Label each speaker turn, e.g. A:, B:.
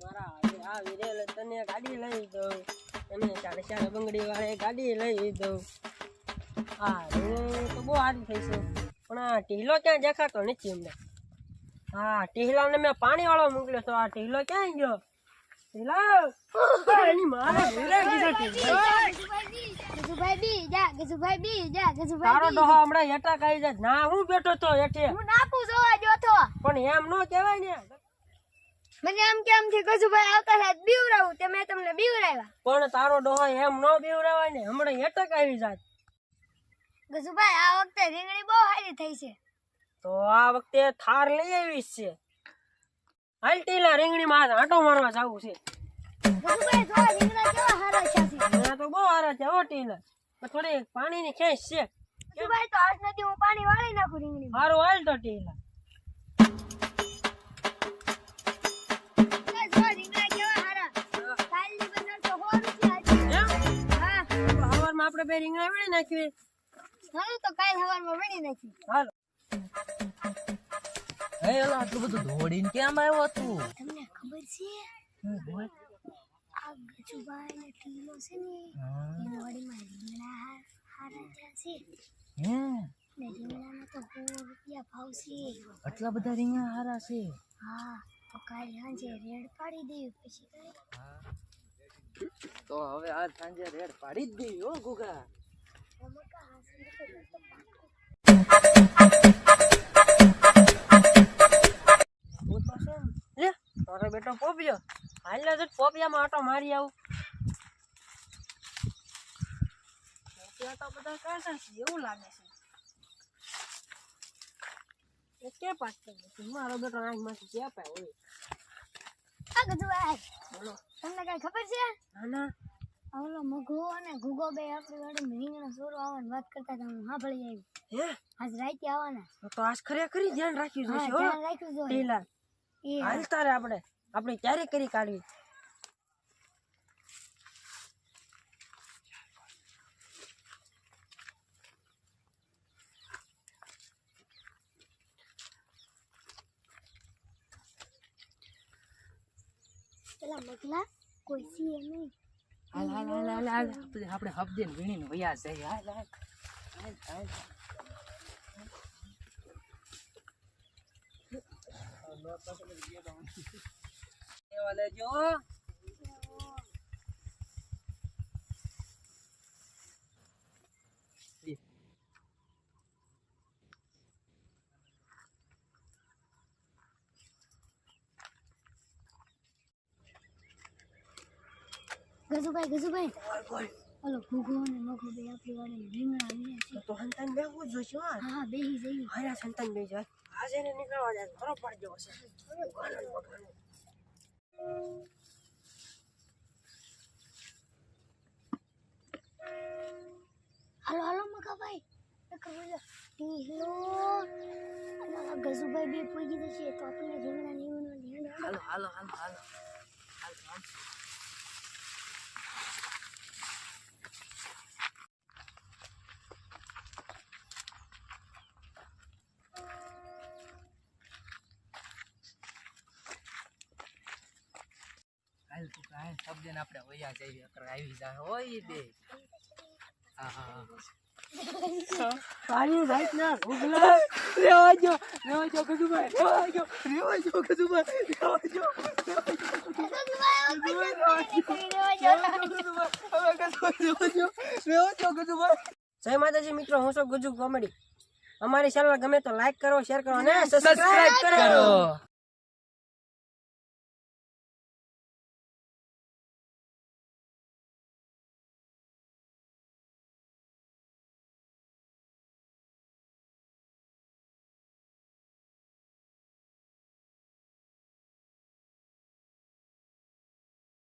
A: મારા હાથે આવી રે તને ગાડી લઈ દઉં. તને ચારે ચારે બંગડી વાળે ગાડી લઈ દઉં. હા તો બહુ સારું થઈ પણ આ ટીહલો ક્યાં દેખાતો નથી અમને. હા ટીહલાને મેં પાણી વાળો મોકલ્યો તો આ ટીહલો ક્યાં ગયો? પણ એમ નો કેવાય ને.
B: મને આમ કેમ છે ગજુભાઈ આવતા સાથ બીવરાવું તે મેં તમને બીવરાવ્યા
A: પણ તારો ડોહો એમ ન બીવરાવાય ને હમણાં હેઠક આવી જાય
B: ગજુભાઈ આ વખતે રીંગણી બહુ સારી થઈ છે.
A: તો આ વખતે થાર લઈ આવી છે. હાલ ટીલા રીંગણી માં આંટો મારવા જવું છે.
B: ગજુભાઈ થોડા રીંગણા કેવા સારા છે
A: અહીંયા તો બહુ સારા છે હો ટીલા. થોડી પાણી પાણીની ખેંચ છે.
B: ગજુભાઈ તો આજ નથી હું પાણી વાળી નાખું રીંગણી
A: મારું હાલ તો ટીલા. બે રીંગણા વીણી નાખીએ
B: હાલો તો કાલ સવારમાં વળી નાખી
A: હાલો.
C: હે એલા આટલું બધું દોડીને કેમ આવ્યો તું?
B: તમને ખબર છે. આ ગજુભાઈ ને ટીલો છે ને. એની વાડીમાં રીંગણા હારા થયા છે.
C: હે?
B: ને રીંગણાના તો સો રૂપિયા ભાવ છે.
C: આટલા બધા રીંગણા હારા છે?
B: હા તો કાલ સાંજે રેડ પાડી દેવી પછી કાંઈ.
C: તો હવે આજ સાંજે રેડ પાડી જ દઈ હો, ગુગા.
A: લે, તારો બેટો પોપિયો. હાલ ને પોપિયામાં આટો મારી આવું. પોપિયા તો બધા કાઢા છે, એવું લાગે છે. કે પાછળ મારો બેટો આંખમાંથી ક્યાં પાય હોય?
B: આ ગજુભાઈ
A: બોલો.
B: તમને કાંઈ ખબર છે?
A: ના
B: ઓલો મઘો અને ઘુગો બે આપણી રીંગણા ચોરો આવવાની વાત કરતા હતા હું સાંભળી આવી.
A: હે?
B: આજ રાતે આવવાના
A: તો આજ ખરેખર ધ્યાન રાખ્યું છે હો.
B: ધ્યાન રાખ્યું જોઈએ
A: ટીલા
B: એ.
A: હાલ આપણે આપણે ક્યારે કરી કાઢવી?
B: પેલા મગલા કોઈ સીએ નહીં.
C: હાલ હાલ હાલ હાલ હાલ. આપણે હબદે વીણીને વયા જઈએ. હાલ હાલ. હાલ હાલ
A: એવા લેજો
B: ગજુભાઈ ગજુભાઈ. ઓલો ઘુગો અને મઘો બે આપણી વાળે રીંગણા વીણે છે.
A: તો સંતાન બેહવું જ જોઈશે હો
B: હા હા બેહી જઈએ.
A: હારા સંતાન બે જાય આજે ને નીકળવા જાય ઘણો પડજો જવો છે.
B: હાલો. હાલો અને ગજુભાઈ બે પૂજી જશે તો આપણને રીંગણા
C: હાલો હાલો હાલો હાલો. હાલો હાલ. હાલ તું કાંઈ શબ્દ ને આપણે વયા જઈએ અકર આવી જાય. હોય બે. હા હા હા.
A: સારી ના ઉગલા. રેવા જો રેવા જો કદુભાઈ રેવા જો રેવા જો કદુભાઈ રેવા જો જય માતાજી મિત્રો હું છું ગુજુ કોમેડી. અમારી ચેનલ ગમે તો લાઈક કરો શેર કરો અને સબસ્ક્રાઇબ કરો.